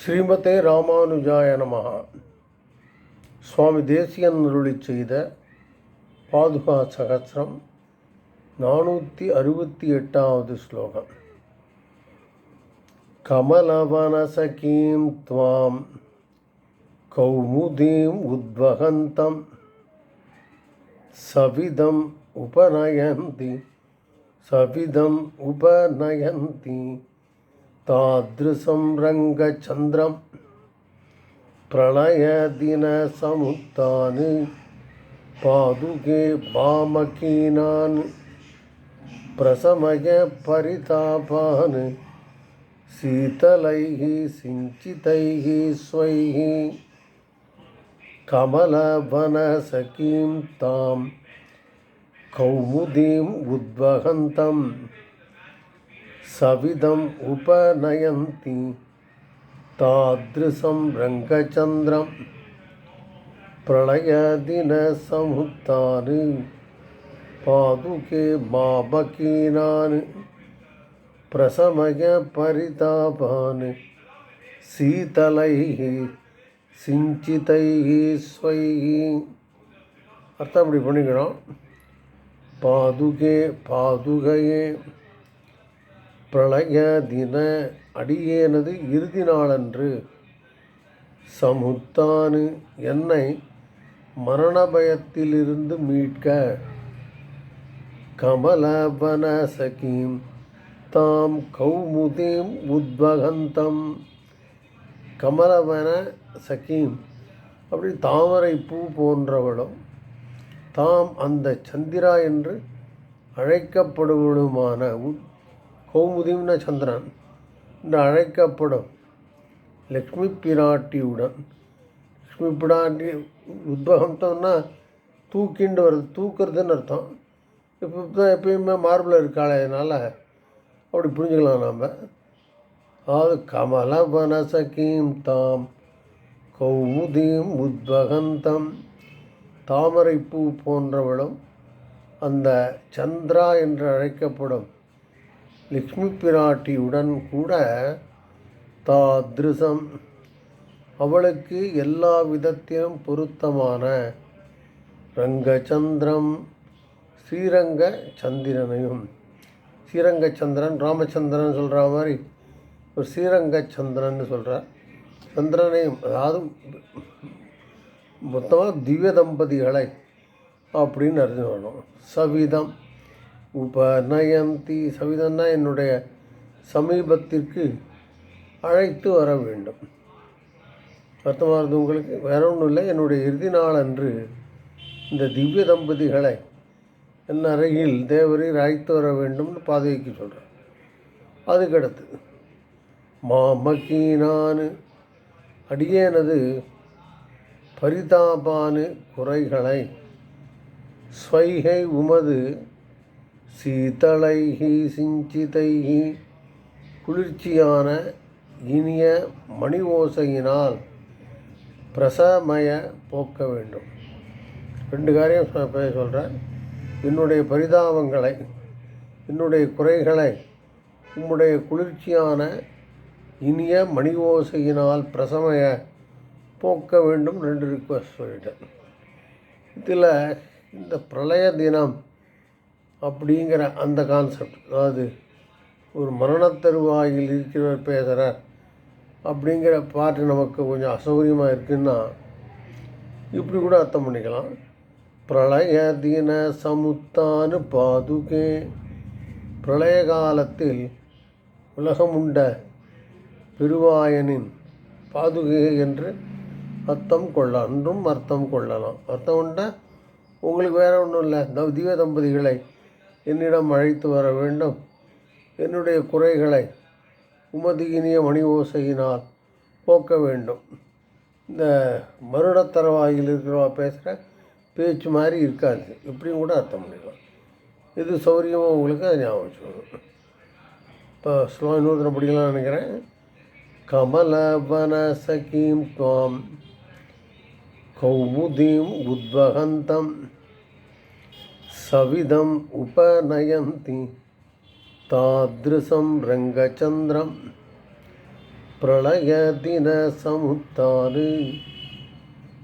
ஸ்ரீமதே ராமானுஜாய நமஹ சுவாமி தேசியன் அருளி செய்த பாதுகா சகசிரம் நானூற்றி அறுபத்தி எட்டாவது ஸ்லோகம் கமலவனசகீம் துவாம் கௌமுதீம் உத்வகந்தம் சவிதம் உபநயந்தி சவிதம் உபநயந்தி तादृशं रङ्गचन्द्रं प्रलयदिनसमुत्थान् पादुके वामकीनान् प्रशमय परितापान् शीतलैः सिञ्चितैः स्वैः कमलवनसखीं तां कौमुदीम् उद्वहन्तम् सविदम् उपनयन्ति तादृशं रङ्गचन्द्रं प्रलयदिनसमुत्थान् पादुके माबकीनान् प्रशमय परितापान् शीतलैः சிஞ்சிதைஹி ஸ்வைஹி அர்த்தம் அப்படி பண்ணிக்கணும் பாதுகே பாதுகையே பிரளய தின அடியேனது இறுதி நாளன்று. சமுத்தானு என்னை மரணபயத்திலிருந்து மீட்க. கமலவன சகீம் தாம் கௌமுதீம் உத்வகந்தம். கமலவன சகீம் அப்படி தாமரை பூ போன்றவளும் தாம் அந்த சந்திரா என்று அழைக்கப்படுவதுமான உத் கௌமுதிம்ன சந்திரன் என்று அழைக்கப்படும். லக்ஷ்மி பிராட்டியுடன். லக்ஷ்மி பிராட்டி உத்வகம்னா தூக்கிண்டு வருது தூக்குறதுன்னு அர்த்தம். இப்போ தான் எப்பயுமே மார்பிள் இருக்காளே அதனால் அப்படி புரிஞ்சுக்கலாம் நாம். அதாவது கமல வனசகீம் தாம் கௌமுதீம் உத்வகந்தம். தாமரைப்பூ போன்றவளும் அந்த சந்திரா என்று அழைக்கப்படும் லக்ஷ்மி பிராட்டியுடன் கூட தாதிருசம். அவளுக்கு எல்லா விதத்திலும் பொருத்தமான ரங்கச்சந்திரம் ஸ்ரீரங்க சந்திரனையும் ஸ்ரீரங்கச்சந்திரன் ராமச்சந்திரன் சொல்கிற மாதிரி ஒரு ஸ்ரீரங்கச்சந்திரன் சொல்கிறார் சந்திரனையும் அதாவது மொத்தமாக திவ்ய தம்பதிகளை அப்படின்னு அறிஞ்சு வரணும் சவிதம் உபநயந்தி சவிதன்னா என்னுடைய சமீபத்திற்கு அழைத்து வர வேண்டும். அர்த்தமானது உங்களுக்கு வேற ஒன்றும் இல்லை. என்னுடைய இறுதி நாள் அன்று இந்த திவ்ய தம்பதிகளை என் அருகில் தேவரீர் அழைத்து வர வேண்டும்னு பாதவிக்கு சொல்கிறேன் அதுக்கடுத்து மாமக்கீனானு அடியேனது பரிதாபானு குறைகளை ஸ்வைகை உமது சீதளைஹி சிஞ்சிதைஹி. குளிர்ச்சியான இனிய மணி ஓசையினால் பிரசமய போக்க வேண்டும். ரெண்டு காரியம் சொல்கிறேன் என்னுடைய பரிதாபங்களை என்னுடைய குறைகளை உம்முடைய குளிர்ச்சியான இனிய மணி ஓசையினால் பிரசமய போக்க வேண்டும் ரெண்டு ரிக்வஸ்ட் சொல்லிட்டேன். இதில் இந்த பிரளய தினம் அப்படிங்கிற அந்த கான்செப்ட் அதாவது ஒரு மரணத்தருவாயில் இருக்கிறவர் பேசுகிறார் அப்படிங்கிற பாட்டு நமக்கு கொஞ்சம் அசௌகரியமாக இருக்குன்னா இப்படி கூட அர்த்தம் பண்ணிக்கலாம். பிரளய தின சமுத்தானு பாதுகே. பிரளய காலத்தில் உலகமுண்ட பெருவாயனின் பாதுகை என்று அர்த்தம் கொள்ள அன்றும் அர்த்தம் கொள்ளலாம். அர்த்தம் உண்டா உங்களுக்கு வேறு ஒன்றும் இல்லை. திவ்ய தம்பதிகளை என்னிடம் அழைத்து வர வேண்டும். என்னுடைய குறைகளை உமது இனிய மணி ஓசையினால் போக்க வேண்டும். இந்த மருடத்தரவாயில் இருக்கிறவா பேசுகிற பேச்சு மாதிரி இருக்காது. இப்படியும் கூட அர்த்தம் பண்ணிக்கலாம். இது சௌரியமாக உங்களுக்கு அதை ஞாபகம் வச்சுக்கணும். இப்போ ஸ்லோ இன்னொருத்தனை படிக்கலாம்னு நினைக்கிறேன். கமல சகீம் துவாம் கௌமுதீம் உத்வகந்தம். सविदम् उपनयन्ति तादृशं रङ्गचन्द्रं प्रलयदिनसमुत्थान्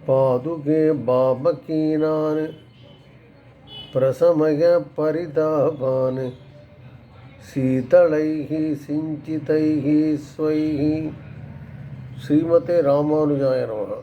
पादुके बाबकीनान् प्रशमय परितापान् शीतलैः सिञ्चितैः स्वैः श्रीमते रामानुजाय नमः